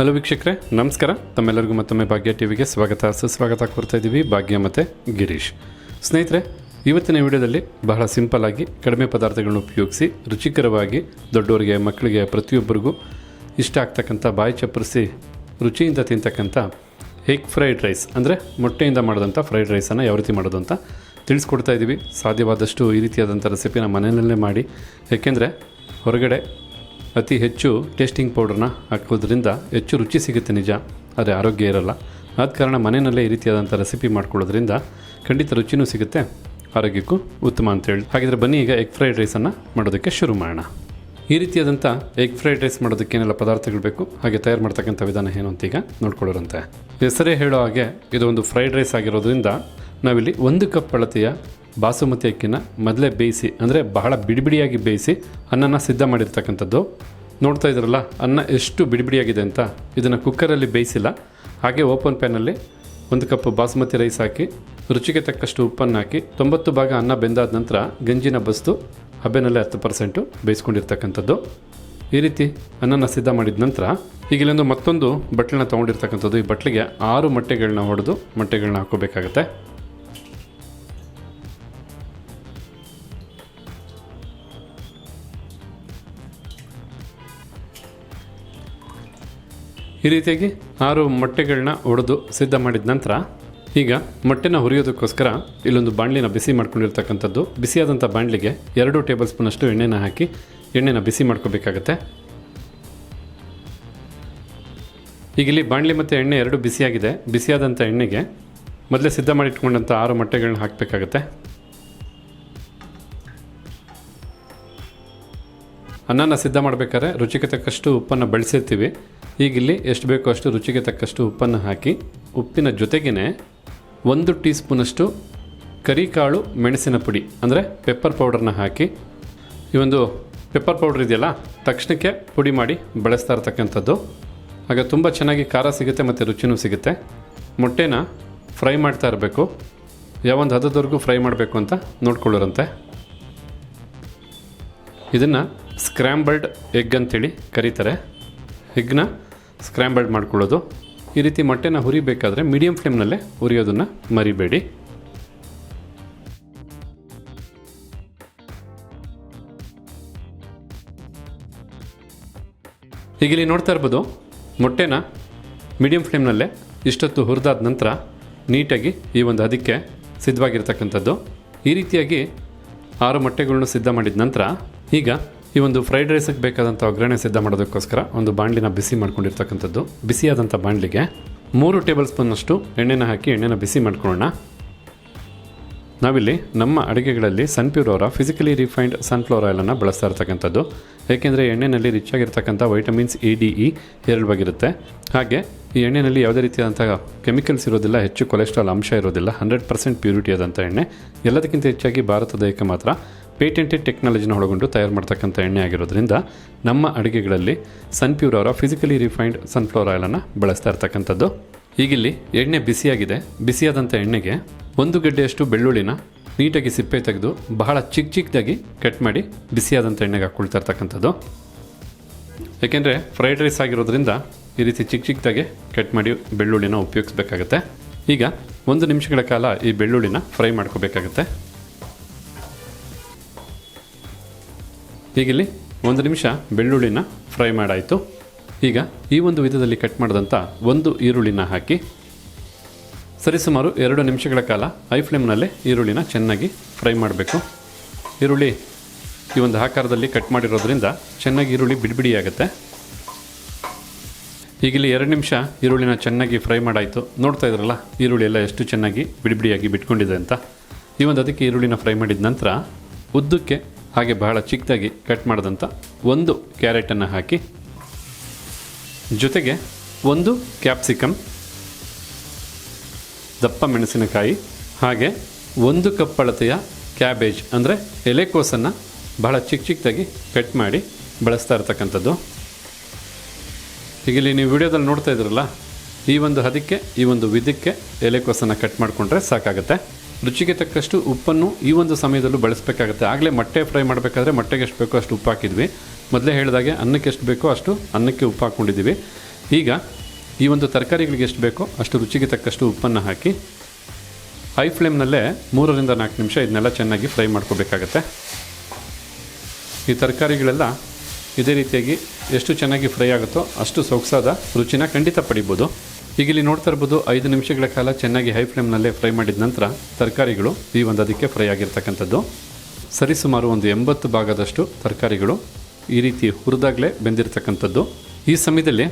Hello ವೀಕ್ಷಕರೇ, ನಮಸ್ಕಾರ. ತಮ್ಮೆಲ್ಲರಿಗೂ ಮತ್ತೊಮ್ಮೆ ಭಾಗ್ಯ ಟಿವಿಗೆ ಸ್ವಾಗತ. ಸುಸ್ವಾಗತ ಕೊಡ್ತಾ ಇದ್ದೀವಿ ಭಾಗ್ಯ ಮತ್ತು ಗಿರೀಶ್. ಸ್ನೇಹಿತರೆ, ಇವತ್ತಿನ ವಿಡಿಯೋದಲ್ಲಿ ಬಹಳ ಸಿಂಪಲ್ ಆಗಿ ಕಡಿಮೆ ಪದಾರ್ಥಗಳನ್ನು ಉಪಯೋಗಿಸಿ, ರುಚಿಕರವಾಗಿ ದೊಡ್ಡವರಿಗೆ, ಮಕ್ಕಳಿಗೆ, ಪ್ರತಿಯೊಬ್ಬರಿಗೂ ಇಷ್ಟ ಆಗ್ತಕ್ಕಂಥ ಬಾಯಿ ಚಪ್ಪರಿಸಿ, ರುಚಿಯಿಂದ ತಿಂತಕ್ಕಂಥ ಎಗ್ ಫ್ರೈಡ್ ರೈಸ್, ಅಂದರೆ ಮೊಟ್ಟೆಯಿಂದ ಮಾಡಿದಂಥ ಫ್ರೈಡ್ ರೈಸನ್ನು ಯಾವ ರೀತಿ ಮಾಡೋದು ಅಂತ ತಿಳಿಸ್ಕೊಡ್ತಾ ಇದ್ದೀವಿ. ಸಾಧ್ಯವಾದಷ್ಟು ಈ ರೀತಿಯಾದಂಥ ರೆಸಿಪಿನ ಮನೆಯಲ್ಲೇ ಮಾಡಿ. ಏಕೆಂದರೆ ಹೊರಗಡೆ ಅತಿ ಹೆಚ್ಚು ಟೇಸ್ಟಿಂಗ್ ಪೌಡ್ರನ್ನ ಹಾಕೋದ್ರಿಂದ ಹೆಚ್ಚು ರುಚಿ ಸಿಗುತ್ತೆ ನಿಜ, ಆದರೆ ಆರೋಗ್ಯ ಇರಲ್ಲ. ಆದ ಕಾರಣ ಮನೆಯಲ್ಲೇ ಈ ರೀತಿಯಾದಂಥ ರೆಸಿಪಿ ಮಾಡ್ಕೊಳ್ಳೋದ್ರಿಂದ ಖಂಡಿತ ರುಚಿನೂ ಸಿಗುತ್ತೆ, ಆರೋಗ್ಯಕ್ಕೂ ಉತ್ತಮ ಅಂತೇಳಿ ಹಾಗಿದ್ರೆ ಬನ್ನಿ, ಈಗ ಎಗ್ ಫ್ರೈಡ್ ರೈಸನ್ನು ಮಾಡೋದಕ್ಕೆ ಶುರು ಮಾಡೋಣ. ಈ ರೀತಿಯಾದಂಥ ಎಗ್ ಫ್ರೈಡ್ ರೈಸ್ ಮಾಡೋದಕ್ಕೆ ಏನೆಲ್ಲ ಪದಾರ್ಥಗಳು ಬೇಕು, ಹಾಗೆ ತಯಾರು ಮಾಡ್ತಕ್ಕಂಥ ವಿಧಾನ ಏನು ಅಂತ ಈಗ ನೋಡ್ಕೊಳ್ಳೋರಂತೆ. ಹೆಸರೇ ಹೇಳೋ ಹಾಗೆ ಇದು ಒಂದು ಫ್ರೈಡ್ ರೈಸ್ ಆಗಿರೋದ್ರಿಂದ ನಾವಿಲ್ಲಿ ಒಂದು ಕಪ್ ಅಳತೆಯ ಬಾಸುಮತಿ ಅಕ್ಕಿನ ಮೊದಲೇ ಬೇಯಿಸಿ, ಅಂದರೆ ಬಹಳ ಬಿಡಿಬಿಡಿಯಾಗಿ ಬೇಯಿಸಿ ಅನ್ನನ ಸಿದ್ಧ ಮಾಡಿರ್ತಕ್ಕಂಥದ್ದು. ನೋಡ್ತಾ ಇದ್ರಲ್ಲ ಅನ್ನ ಎಷ್ಟು ಬಿಡಿಬಿಡಿಯಾಗಿದೆ ಅಂತ. ಇದನ್ನು ಕುಕ್ಕರಲ್ಲಿ ಬೇಯಿಸಿಲ್ಲ. ಹಾಗೆ ಓಪನ್ ಪ್ಯಾನಲ್ಲಿ ಒಂದು ಕಪ್ ಬಾಸುಮತಿ ರೈಸ್ ಹಾಕಿ, ರುಚಿಗೆ ತಕ್ಕಷ್ಟು ಉಪ್ಪನ್ನು ಹಾಕಿ, ತೊಂಬತ್ತು ಭಾಗ ಅನ್ನ ಬೆಂದಾದ ನಂತರ ಗಂಜಿನ ಬಸ್ತು ಹಬ್ಬೆನಲ್ಲೇ ಹತ್ತು ಪರ್ಸೆಂಟು ಬೇಯಿಸ್ಕೊಂಡಿರ್ತಕ್ಕಂಥದ್ದು. ಈ ರೀತಿ ಅನ್ನನ ಸಿದ್ಧ ಮಾಡಿದ ನಂತರ, ಈಗ ಇಲ್ಲೊಂದು ಮತ್ತೊಂದು ಬಟ್ಲನ್ನ ತೊಗೊಂಡಿರ್ತಕ್ಕಂಥದ್ದು. ಈ ಬಟ್ಲಿಗೆ ಆರು ಮೊಟ್ಟೆಗಳನ್ನ ಹೊಡೆದು ಮೊಟ್ಟೆಗಳನ್ನ ಹಾಕೋಬೇಕಾಗತ್ತೆ ಈ ರೀತಿಯಾಗಿ ಆರು ಮೊಟ್ಟೆಗಳನ್ನ ಒಡೆದು ಸಿದ್ಧ ಮಾಡಿದ ನಂತರ ಈಗ ಮೊಟ್ಟೆನ ಹುರಿಯೋದಕ್ಕೋಸ್ಕರ ಇಲ್ಲೊಂದು ಬಾಣಲಿನ ಬಿಸಿ ಮಾಡ್ಕೊಂಡಿರ್ತಕ್ಕಂಥದ್ದು. ಬಿಸಿಯಾದಂಥ ಬಾಣಲಿಗೆ ಎರಡು ಟೇಬಲ್ ಸ್ಪೂನಷ್ಟು ಎಣ್ಣೆನ ಹಾಕಿ ಎಣ್ಣೆನ ಬಿಸಿ ಮಾಡ್ಕೋಬೇಕಾಗತ್ತೆ. ಈಗ ಇಲ್ಲಿ ಬಾಣಲಿ ಮತ್ತು ಎಣ್ಣೆ ಎರಡು ಬಿಸಿಯಾಗಿದೆ. ಬಿಸಿಯಾದಂಥ ಎಣ್ಣೆಗೆ ಮೊದಲೇ ಸಿದ್ಧ ಮಾಡಿಟ್ಕೊಂಡಂಥ ಆರು ಮೊಟ್ಟೆಗಳನ್ನ ಹಾಕಬೇಕಾಗತ್ತೆ. ಅನ್ನನ ಸಿದ್ಧ ಮಾಡಬೇಕಾದ್ರೆ ರುಚಿಗೆ ತಕ್ಕಷ್ಟು ಉಪ್ಪನ್ನು ಬಳಸಿರ್ತೀವಿ. ಈಗ ಇಲ್ಲಿ ಎಷ್ಟು ಬೇಕೋ ಅಷ್ಟು ರುಚಿಗೆ ತಕ್ಕಷ್ಟು ಉಪ್ಪನ್ನು ಹಾಕಿ ಉಪ್ಪಿನ ಜೊತೆಗೇ ಒಂದು ಟೀ ಸ್ಪೂನಷ್ಟು ಕರಿಕಾಳು ಮೆಣಸಿನ ಪುಡಿ, ಅಂದರೆ ಪೆಪ್ಪರ್ ಪೌಡರ್ನ ಹಾಕಿ. ಈ ಒಂದು ಪೆಪ್ಪರ್ ಪೌಡ್ರ್ ಇದೆಯಲ್ಲ, ತಕ್ಷಣಕ್ಕೆ ಪುಡಿ ಮಾಡಿ ಬಳಸ್ತಾ ಇರ್ತಕ್ಕಂಥದ್ದು. ಆಗ ತುಂಬ ಚೆನ್ನಾಗಿ ಖಾರ ಸಿಗುತ್ತೆ ಮತ್ತು ರುಚಿನೂ ಸಿಗುತ್ತೆ. ಮೊಟ್ಟೆನ ಫ್ರೈ ಮಾಡ್ತಾ ಇರಬೇಕು. ಯಾವೊಂದು ಹದದವರೆಗೂ ಫ್ರೈ ಮಾಡಬೇಕು ಅಂತ ನೋಡ್ಕೊಳ್ಳೋರಂತೆ. ಇದನ್ನು ಸ್ಕ್ರ್ಯಾಂಬಲ್ಡ್ ಎಗ್ ಅಂತೇಳಿ ಕರೀತಾರೆ. ಎಗ್ನ ಸ್ಕ್ರ್ಯಾಂಬಲ್ಡ್ ಮಾಡ್ಕೊಳ್ಳೋದು. ಈ ರೀತಿ ಮೊಟ್ಟೆನ ಹುರಿಬೇಕಾದ್ರೆ ಮೀಡಿಯಂ ಫ್ಲೇಮ್ನಲ್ಲೇ ಹುರಿಯೋದನ್ನು ಮರಿಬೇಡಿ. ಈಗ ಇಲ್ಲಿ ನೋಡ್ತಾ ಇರ್ಬೋದು, ಮೊಟ್ಟೆನ ಮೀಡಿಯಂ ಫ್ಲೇಮ್ನಲ್ಲೇ ಇಷ್ಟೊತ್ತು ಹುರಿದಾದ ನಂತರ ನೀಟಾಗಿ ಈ ಒಂದು ಅದಕ್ಕೆ ಸಿದ್ಧವಾಗಿರ್ತಕ್ಕಂಥದ್ದು. ಈ ರೀತಿಯಾಗಿ ಆರು ಮೊಟ್ಟೆಗಳನ್ನು ಸಿದ್ಧ ಮಾಡಿದ ನಂತರ ಈಗ ಈ ಒಂದು ಫ್ರೈಡ್ ರೈಸಿಗೆ ಬೇಕಾದಂಥ ಒಗ್ಗರಣೆ ಸಿದ್ಧ ಮಾಡೋದಕ್ಕೋಸ್ಕರ ಒಂದು ಬಾಂಡಿನ ಬಿಸಿ ಮಾಡ್ಕೊಂಡಿರ್ತಕ್ಕಂಥದ್ದು. ಬಿಸಿಯಾದಂಥ ಬಾಂಡ್ಲಿಗೆ ಮೂರು ಟೇಬಲ್ ಸ್ಪೂನ್ನಷ್ಟು ಎಣ್ಣೆನ ಹಾಕಿ ಎಣ್ಣೆನ ಬಿಸಿ ಮಾಡ್ಕೊಳ್ಳೋಣ. ನಾವಿಲ್ಲಿ ನಮ್ಮ ಅಡುಗೆಗಳಲ್ಲಿ ಸನ್ಪ್ಯೂರ್ ಅವರ ಫಿಸಿಕಲಿ ರಿಫೈನ್ಡ್ ಸನ್ಫ್ಲವರ್ ಆಯಿಲನ್ನು ಬಳಸ್ತಾ ಇರ್ತಕ್ಕಂಥದ್ದು. ಏಕೆಂದರೆ ಎಣ್ಣೆಯಲ್ಲಿ ರಿಚ್ ಆಗಿರ್ತಕ್ಕಂಥ ವೈಟಮಿನ್ಸ್ ಎ ಡಿ ಇ ಹೇರಳವಾಗಿರುತ್ತೆ ಹಾಗೆ ಈ ಎಣ್ಣೆಯಲ್ಲಿ ಯಾವುದೇ ರೀತಿಯಾದಂಥ ಕೆಮಿಕಲ್ಸ್ ಇರೋದಿಲ್ಲ, ಹೆಚ್ಚು ಕೊಲೆಸ್ಟ್ರಾಲ್ ಅಂಶ ಇರೋದಿಲ್ಲ ಹಂಡ್ರೆಡ್ ಪರ್ಸೆಂಟ್ ಪ್ಯೂರಿಟಿ ಆದಂಥ ಎಣ್ಣೆ. ಎಲ್ಲದಕ್ಕಿಂತ ಹೆಚ್ಚಾಗಿ ಭಾರತ ದೇಶಕ್ಕೆ ಮಾತ್ರ ಪೇಟೆಂಟೆಡ್ ಟೆಕ್ನಾಲಜಿನ ಒಳಗೊಂಡು ತಯಾರು ಮಾಡ್ತಕ್ಕಂಥ ಎಣ್ಣೆ ಆಗಿರೋದ್ರಿಂದ ನಮ್ಮ ಅಡುಗೆಗಳಲ್ಲಿ ಸನ್ಪ್ಯೂರ್ ಅವರ ಫಿಸಿಕಲಿ ರಿಫೈನ್ಡ್ ಸನ್ಫ್ಲವರ್ ಆಯಿಲನ್ನು ಬಳಸ್ತಾ ಇರ್ತಕ್ಕಂಥದ್ದು. ಈಗಿಲ್ಲಿ ಎಣ್ಣೆ ಬಿಸಿಯಾಗಿದೆ. ಬಿಸಿಯಾದಂಥ ಎಣ್ಣೆಗೆ ಒಂದು ಗಡ್ಡೆಯಷ್ಟು ಬೆಳ್ಳುಳ್ಳಿನ ನೀಟಾಗಿ ಸಿಪ್ಪೆ ತೆಗೆದು ಬಹಳ ಚಿಕ್ಕ ಚಿಕ್ಕದಾಗಿ ಕಟ್ ಮಾಡಿ ಬಿಸಿಯಾದಂಥ ಎಣ್ಣೆಗೆ ಹಾಕ್ಕೊಳ್ತಾ ಇರ್ತಕ್ಕಂಥದ್ದು. ಏಕೆಂದರೆ ಫ್ರೈಡ್ ರೈಸ್ ಆಗಿರೋದ್ರಿಂದ ಈ ರೀತಿ ಚಿಕ್ಕ ಚಿಕ್ಕದಾಗೆ ಕಟ್ ಮಾಡಿ ಬೆಳ್ಳುಳ್ಳಿನ ಉಪಯೋಗಿಸ್ಬೇಕಾಗತ್ತೆ. ಈಗ ಒಂದು ನಿಮಿಷಗಳ ಕಾಲ ಈ ಬೆಳ್ಳುಳ್ಳಿನ ಫ್ರೈ ಮಾಡ್ಕೋಬೇಕಾಗತ್ತೆ. ಈಗಿಲ್ಲಿ ಒಂದು ನಿಮಿಷ ಬೆಳ್ಳುಳ್ಳಿನ ಫ್ರೈ ಮಾಡಾಯಿತು. ಈಗ ಈ ಒಂದು ವಿಧದಲ್ಲಿ ಕಟ್ ಮಾಡಿದಂಥ ಒಂದು ಈರುಳ್ಳಿನ ಹಾಕಿ, ಸರಿಸುಮಾರು ಎರಡು ನಿಮಿಷಗಳ ಕಾಲ ಹೈ ಫ್ಲೇಮ್ನಲ್ಲೇ ಈರುಳ್ಳಿನ ಚೆನ್ನಾಗಿ ಫ್ರೈ ಮಾಡಬೇಕು. ಈರುಳ್ಳಿ ಈ ಒಂದು ಆಕಾರದಲ್ಲಿ ಕಟ್ ಮಾಡಿರೋದ್ರಿಂದ ಚೆನ್ನಾಗಿ ಈರುಳ್ಳಿ ಬಿಡಿಬಿಡಿಯಾಗುತ್ತೆ. ಇಲ್ಲಿ ಎರಡು ನಿಮಿಷ ಈರುಳ್ಳಿನ ಚೆನ್ನಾಗಿ ಫ್ರೈ ಮಾಡಾಯಿತು. ನೋಡ್ತಾ ಇದ್ರಲ್ಲ, ಈರುಳ್ಳಿ ಎಲ್ಲ ಎಷ್ಟು ಚೆನ್ನಾಗಿ ಬಿಡಿಬಿಡಿಯಾಗಿ ಬಿಟ್ಕೊಂಡಿದೆ ಅಂತ. ಈ ಒಂದು ಅದಕ್ಕೆ ಈರುಳ್ಳಿನ ಫ್ರೈ ಮಾಡಿದ ನಂತರ ಉದ್ದಕ್ಕೆ ಹಾಗೆ ಬಹಳ ಚಿಕ್ಕದಾಗಿ ಕಟ್ ಮಾಡಿದಂಥ ಒಂದು ಕ್ಯಾರೆಟನ್ನು ಹಾಕಿ. ಜೊತೆಗೆ ಒಂದು ಕ್ಯಾಪ್ಸಿಕಮ್, ದಪ್ಪ ಮೆಣಸಿನಕಾಯಿ, ಹಾಗೆ ಒಂದು ಕಪ್ ಅಳತೆಯ ಕ್ಯಾಬೇಜ್ ಅಂದರೆ ಎಲೆಕೋಸನ್ನು ಬಹಳ ಚಿಕ್ಕ ಚಿಕ್ಕದಾಗಿ ಕಟ್ ಮಾಡಿ ಬಳಸ್ತಾ ಇರ್ತಕ್ಕಂಥದ್ದು. ಈಗ ಇಲ್ಲಿ ನೀವು ವಿಡಿಯೋದಲ್ಲಿ ನೋಡ್ತಾ ಇದ್ರಲ್ಲ ಈ ಒಂದು ಹದಕ್ಕೆ, ಈ ಒಂದು ವಿಧಕ್ಕೆ ಎಲೆಕೋಸನ್ನು ಕಟ್ ಮಾಡಿಕೊಂಡ್ರೆ ಸಾಕಾಗುತ್ತೆ. ರುಚಿಗೆ ತಕ್ಕಷ್ಟು ಉಪ್ಪನ್ನು ಈ ಒಂದು ಸಮಯದಲ್ಲೂ ಬಳಸಬೇಕಾಗುತ್ತೆ. ಆಗಲೇ ಮೊಟ್ಟೆ ಫ್ರೈ ಮಾಡಬೇಕಾದ್ರೆ ಮೊಟ್ಟೆಗೆ ಎಷ್ಟು ಬೇಕೋ ಅಷ್ಟು ಉಪ್ಪು ಹಾಕಿದ್ವಿ ಮೊದಲೇ ಹೇಳಿದಾಗೆ ಅನ್ನಕ್ಕೆ ಎಷ್ಟು ಬೇಕೋ ಅಷ್ಟು ಅನ್ನಕ್ಕೆ ಉಪ್ಪು ಹಾಕ್ಕೊಂಡಿದ್ದೀವಿ ಈಗ ಈ ಒಂದು ತರಕಾರಿಗಳಿಗೆ ಎಷ್ಟು ಬೇಕೋ ಅಷ್ಟು ರುಚಿಗೆ ತಕ್ಕಷ್ಟು ಉಪ್ಪನ್ನು ಹಾಕಿ ಹೈ ಫ್ಲೇಮ್ನಲ್ಲೇ ಮೂರರಿಂದ ನಾಲ್ಕು ನಿಮಿಷ ಇದನ್ನೆಲ್ಲ ಚೆನ್ನಾಗಿ ಫ್ರೈ ಮಾಡ್ಕೋಬೇಕಾಗತ್ತೆ. ಈ ತರಕಾರಿಗಳೆಲ್ಲ ಇದೇ ರೀತಿಯಾಗಿ ಎಷ್ಟು ಚೆನ್ನಾಗಿ ಫ್ರೈ ಆಗುತ್ತೋ ಅಷ್ಟು ಸೊಗಸಾದ ರುಚಿನ ಖಂಡಿತ ಪಡಿಬೋದು. ಈಗ ಇಲ್ಲಿ ನೋಡ್ತಾ ಇರ್ಬೋದು, ಐದು ನಿಮಿಷಗಳ ಕಾಲ ಚೆನ್ನಾಗಿ ಹೈ ಫ್ಲೇಮ್ನಲ್ಲೇ ಫ್ರೈ ಮಾಡಿದ ನಂತರ ತರಕಾರಿಗಳು ಈ ಒಂದು ಅದಕ್ಕೆ ಫ್ರೈ ಆಗಿರ್ತಕ್ಕಂಥದ್ದು. ಸರಿಸುಮಾರು ಒಂದು ಎಂಬತ್ತು ಭಾಗದಷ್ಟು ತರಕಾರಿಗಳು ಈ ರೀತಿ ಹುರಿದಾಗಲೇ ಬೆಂದಿರತಕ್ಕಂಥದ್ದು. ಈ ಸಮಯದಲ್ಲಿ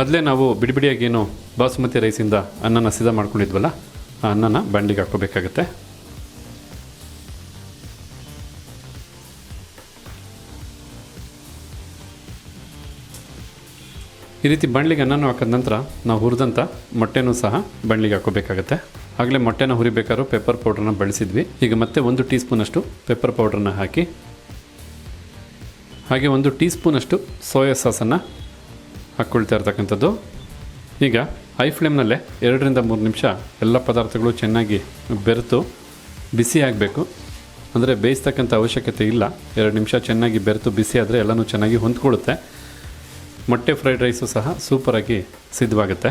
ಮೊದಲೇ ನಾವು ಬಿಡಿಬಿಡಿಯಾಗಿ ಏನು ಬಾಸುಮತಿ ರೈಸಿಂದ ಅನ್ನನ ಸಿದ್ಧ ಮಾಡ್ಕೊಂಡಿದ್ವಲ್ಲ, ಆ ಅನ್ನನ ಬಂಡಿಗೆ ಹಾಕೋಬೇಕಾಗತ್ತೆ ಈ ರೀತಿ ಬಣ್ಣಿಗೆ ಅನ್ನನೂ ಹಾಕಿದ ನಂತರ ನಾವು ಹುರಿದಂಥ ಮೊಟ್ಟೆನೂ ಸಹ ಬಣ್ಣಿಗೆ ಹಾಕೋಬೇಕಾಗತ್ತೆ ಆಗಲೇ ಮೊಟ್ಟೆನ ಹುರಿಬೇಕಾದ್ರೂ ಪೆಪ್ಪರ್ ಪೌಡ್ರನ್ನ ಬಳಸಿದ್ವಿ. ಈಗ ಮತ್ತೆ ಒಂದು ಟೀ ಸ್ಪೂನಷ್ಟು ಪೆಪ್ಪರ್ ಪೌಡ್ರನ್ನ ಹಾಕಿ, ಹಾಗೆ ಒಂದು ಟೀ ಸ್ಪೂನಷ್ಟು ಸೋಯಾ ಸಾಸನ್ನು ಹಾಕ್ಕೊಳ್ತಾ ಇರ್ತಕ್ಕಂಥದ್ದು. ಈಗ ಹೈ ಫ್ಲೇಮ್ನಲ್ಲೇ ಎರಡರಿಂದ ಮೂರು ನಿಮಿಷ ಎಲ್ಲ ಪದಾರ್ಥಗಳು ಚೆನ್ನಾಗಿ ಬೆರೆತು ಬಿಸಿ ಆಗಬೇಕು. ಅಂದರೆ ಬೇಯಿಸ್ತಕ್ಕಂಥ ಅವಶ್ಯಕತೆ ಇಲ್ಲ. ಎರಡು ನಿಮಿಷ ಚೆನ್ನಾಗಿ ಬೆರೆತು ಬಿಸಿ ಆದರೆ ಎಲ್ಲನೂ ಚೆನ್ನಾಗಿ ಹೊಂದ್ಕೊಳ್ಳುತ್ತೆ. ಮೊಟ್ಟೆ ಫ್ರೈಡ್ ರೈಸು ಸಹ ಸೂಪರಾಗಿ ಸಿದ್ಧವಾಗುತ್ತೆ.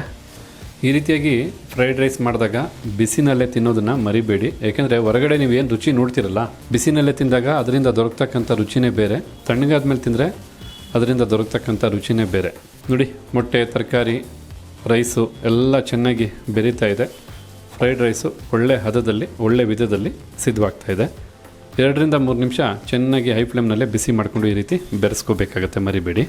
ಈ ರೀತಿಯಾಗಿ ಫ್ರೈಡ್ ರೈಸ್ ಮಾಡಿದಾಗ ಬಿಸಿನಲ್ಲೇ ತಿನ್ನೋದನ್ನು ಮರಿಬೇಡಿ. ಏಕೆಂದರೆ ಹೊರಗಡೆ ನೀವು ಏನು ರುಚಿ ನೋಡ್ತಿರಲ್ಲ, ಬಿಸಿನಲ್ಲೇ ತಿಂದಾಗ ಅದರಿಂದ ದೊರಕತಕ್ಕಂಥ ರುಚಿನೇ ಬೇರೆ. ತಣ್ಣಗಾದ್ಮೇಲೆ ತಿಂದರೆ ಅದರಿಂದ ದೊರಕತಕ್ಕಂಥ ರುಚಿನೇ ಬೇರೆ. ನೋಡಿ, ಮೊಟ್ಟೆ, ತರಕಾರಿ ರೈಸು ಎಲ್ಲ ಚೆನ್ನಾಗಿ ಬೆರೀತಾ ಇದೆ. ಫ್ರೈಡ್ ರೈಸು ಒಳ್ಳೆ ಹದದಲ್ಲಿ, ಒಳ್ಳೆ ವಿಧದಲ್ಲಿ ಸಿದ್ಧವಾಗ್ತಾ ಇದೆ. ಎರಡರಿಂದ ಮೂರು ನಿಮಿಷ ಚೆನ್ನಾಗಿ ಹೈ ಫ್ಲೇಮ್ನಲ್ಲೇ ಬಿಸಿ ಮಾಡಿಕೊಂಡು ಈ ರೀತಿ ಬೆರೆಸ್ಕೋಬೇಕಾಗತ್ತೆ, ಮರಿಬೇಡಿ.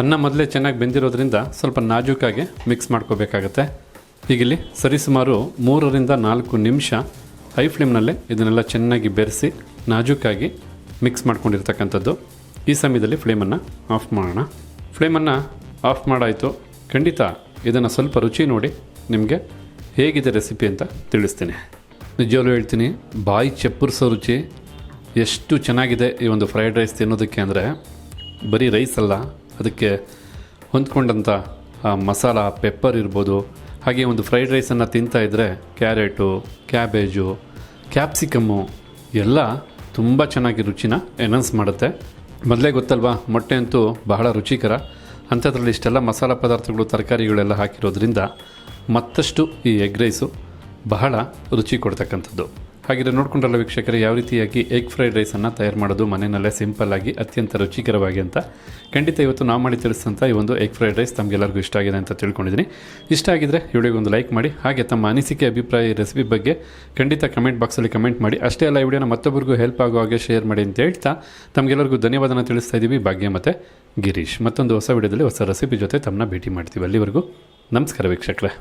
ಅನ್ನ ಮೊದಲೇ ಚೆನ್ನಾಗಿ ಬೆಂದಿರೋದ್ರಿಂದ ಸ್ವಲ್ಪ ನಾಜೂಕಾಗಿ ಮಿಕ್ಸ್ ಮಾಡ್ಕೋಬೇಕಾಗತ್ತೆ. ಈಗಿಲ್ಲಿ ಸರಿಸುಮಾರು ಮೂರರಿಂದ ನಾಲ್ಕು ನಿಮಿಷ ಹೈ ಫ್ಲೇಮ್ನಲ್ಲೇ ಇದನ್ನೆಲ್ಲ ಚೆನ್ನಾಗಿ ಬೆರೆಸಿ ನಾಜೂಕಾಗಿ ಮಿಕ್ಸ್ ಮಾಡ್ಕೊಂಡಿರ್ತಕ್ಕಂಥದ್ದು. ಈ ಸಮಯದಲ್ಲಿ ಫ್ಲೇಮನ್ನು ಆಫ್ ಮಾಡೋಣ. ಫ್ಲೇಮನ್ನು ಆಫ್ ಮಾಡಾಯಿತು. ಖಂಡಿತ ಇದನ್ನು ಸ್ವಲ್ಪ ರುಚಿ ನೋಡಿ ನಿಮಗೆ ಹೇಗಿದೆ ರೆಸಿಪಿ ಅಂತ ತಿಳಿಸ್ತೀನಿ. ನಿಜವಾಗ್ಲೂ ಹೇಳ್ತೀನಿ, ಬಾಯಿ ಚಪ್ಪರಿಸೋ ರುಚಿ, ಎಷ್ಟು ಚೆನ್ನಾಗಿದೆ ಈ ಒಂದು ಫ್ರೈಡ್ ರೈಸ್ ತಿನ್ನೋದಕ್ಕೆ ಅಂದರೆ ಬರೀ ರೈಸ್ ಅಲ್ಲ ಅದಕ್ಕೆ ಹೊಂದ್ಕೊಂಡಂಥ ಮಸಾಲ ಪೆಪ್ಪರ್ ಇರ್ಬೋದು. ಹಾಗೆ ಒಂದು ಫ್ರೈಡ್ ರೈಸನ್ನು ತಿಂತಾ ಇದ್ದರೆ ಕ್ಯಾರೆಟು ಕ್ಯಾಬೇಜು ಕ್ಯಾಪ್ಸಿಕಮ್ಮು ಎಲ್ಲ ತುಂಬ ಚೆನ್ನಾಗಿ ರುಚಿನ ಎನೌನ್ಸ್ ಮಾಡುತ್ತೆ. ಮೊದಲೇ ಗೊತ್ತಲ್ವಾ, ಮೊಟ್ಟೆ ಅಂತೂ ಬಹಳ ರುಚಿಕರ. ಅಂಥದ್ರಲ್ಲಿ ಇಷ್ಟೆಲ್ಲ ಮಸಾಲ ಪದಾರ್ಥಗಳು, ತರಕಾರಿಗಳೆಲ್ಲ ಹಾಕಿರೋದ್ರಿಂದ ಮತ್ತಷ್ಟು ಈ ಎಗ್ ರೈಸು ಬಹಳ ರುಚಿ ಕೊಡ್ತಕ್ಕಂಥದ್ದು. ಹಾಗಿದ್ರೆ ನೋಡ್ಕೊಂಡಲ್ಲ ವೀಕ್ಷಕರೇ, ಯಾವ ರೀತಿಯಾಗಿ ಎಗ್ ಫ್ರೈಡ್ ರೈಸನ್ನು ತಯಾರು ಮಾಡೋದು? ಮನೆಯಲ್ಲೇ ಸಿಂಪಲ್ ಆಗಿ, ಅತ್ಯಂತ ರುಚಿಕರವಾಗಿ ಅಂತ. ಖಂಡಿತ ಇವತ್ತು ನಾವು ಮಾಡಿ ತಿಳಿಸಿದಂಥ ಈ ಒಂದು ಎಗ್ ಫ್ರೈಡ್ ರೈಸ್ ತಮಗೆಲ್ಲರಿಗೂ ಇಷ್ಟ ಆಗಿದೆ ಅಂತ ತಿಳ್ಕೊಂಡಿದ್ದೀನಿ ಇಷ್ಟ ಆಗಿದ್ರೆ ವಿಡಿಯೋಗೆ ಒಂದು ಲೈಕ್ ಮಾಡಿ, ಹಾಗೆ ತಮ್ಮ ಅನಿಸಿಕೆ, ಅಭಿಪ್ರಾಯ ರೆಸಿಪಿ ಬಗ್ಗೆ ಖಂಡಿತ ಕಮೆಂಟ್ ಬಾಕ್ಸಲ್ಲಿ ಕಮೆಂಟ್ ಮಾಡಿ. ಅಷ್ಟೇ ಅಲ್ಲ ವಿಡಿಯೋನ ಮತ್ತೊಬ್ಬರಿಗೂ ಹೆಲ್ಪ್ ಆಗೋ ಹಾಗೆ ಶೇರ್ ಮಾಡಿ ಅಂತ ಹೇಳ್ತಾ ತಮಗೆಲ್ಲರಿಗೂ ಧನ್ಯವಾದನ ತಿಳಿಸ್ತಾ ಇದ್ದೀವಿ ಭಾಗ್ಯ ಮತ್ತು ಗಿರೀಶ್. ಮತ್ತೊಂದು ಹೊಸ ವಿಡಿಯೋದಲ್ಲಿ ಹೊಸ ರೆಸಿಪಿ ಜೊತೆ ತಮ್ಮನ್ನ ಭೇಟಿ ಮಾಡ್ತೀವಿ ಅಲ್ಲಿವರೆಗೂ. ನಮಸ್ಕಾರ ವೀಕ್ಷಕರೇ.